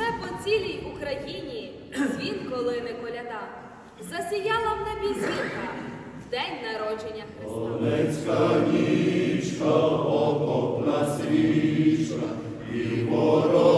вже по цілій Україні дзвін колини коляда, засіяла в небі зірка в день народження Христа. Олецька нічка, окопна свічка і ворога.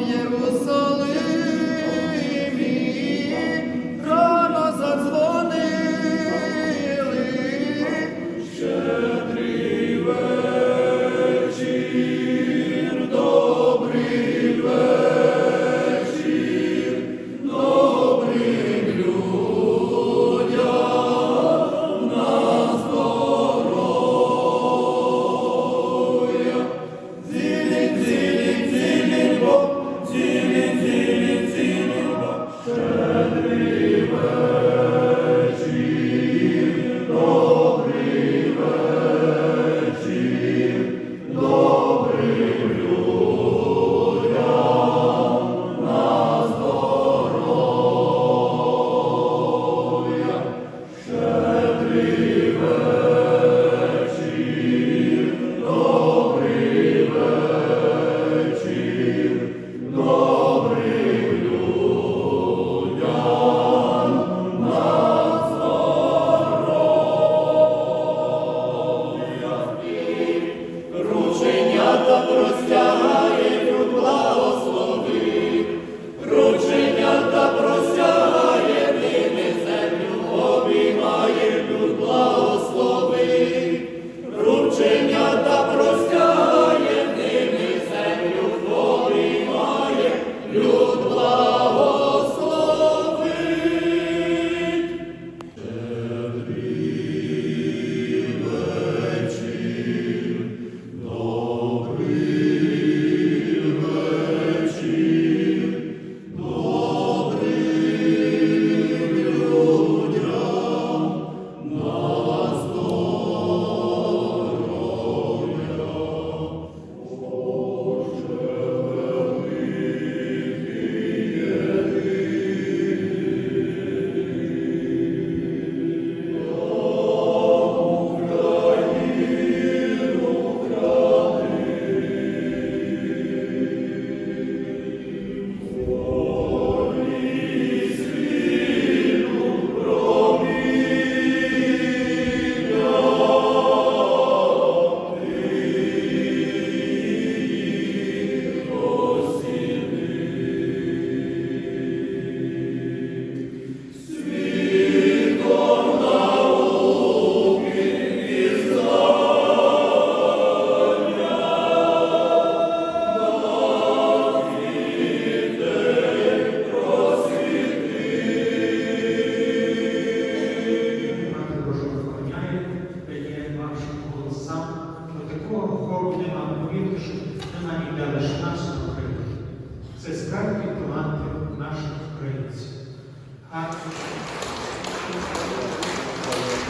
Єрусалим.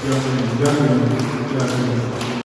Дякую. Дякую.